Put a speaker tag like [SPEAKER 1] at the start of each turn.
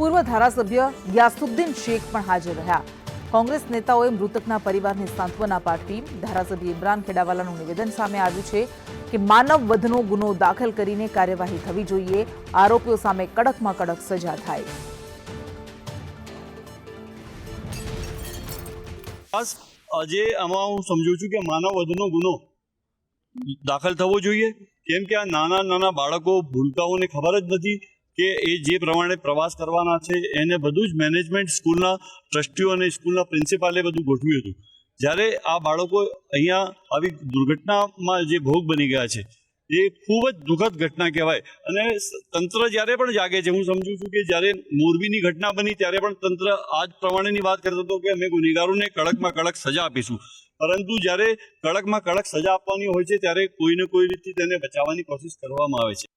[SPEAKER 1] પૂર્વ ધારાસભ્ય યાસુદ્દીન શેખ પણ હાજર રહ્યા. કોંગ્રેસ નેતાઓએ મૃતકના પરિવારને સાંત્વના પાઠવી ધારાસભ્ય ઇમરાન ખેડાવાલાનું નિવેદન સામે આવ્યું છે કે માનવ વધનો ગુનો દાખલ કરીને કાર્યવાહી થવી જોઈએ. આરોપીઓ સામે કડકમાં કડક સજા થાય.
[SPEAKER 2] આજે આમાં હું સમજુ છું કે માનવ વધનો ગુનો દાખલ થવો જોઈએ. કેમ કે આ નાના નાના બાળકો ભૂલકાઓને ખબર જ નથી કે એ જે પ્રમાણે પ્રવાસ કરવાના છે, એને બધું જ મેનેજમેન્ટ સ્કૂલના ટ્રસ્ટીઓ અને સ્કૂલના પ્રિન્સિપાલે બધું ગોઠવ્યું હતું. જ્યારે આ બાળકો અહીંયા આવી દુર્ઘટનામાં જે ભોગ બની ગયા છે, એ ખૂબ જ દુઃખદ ઘટના કહેવાય. અને તંત્ર જ્યારે પણ જાગે છે, હું સમજુ છું કે જ્યારે મોરબીની ઘટના બની ત્યારે પણ તંત્ર આ જ પ્રમાણેની વાત કરતો હતો કે અમે ગુનેગારોને કડકમાં કડક સજા આપીશું. પરંતુ જ્યારે કડકમાં કડક સજા આપવાની હોય છે, ત્યારે કોઈને કોઈ રીતે તેને બચાવવાની કોશિશ કરવામાં આવે છે.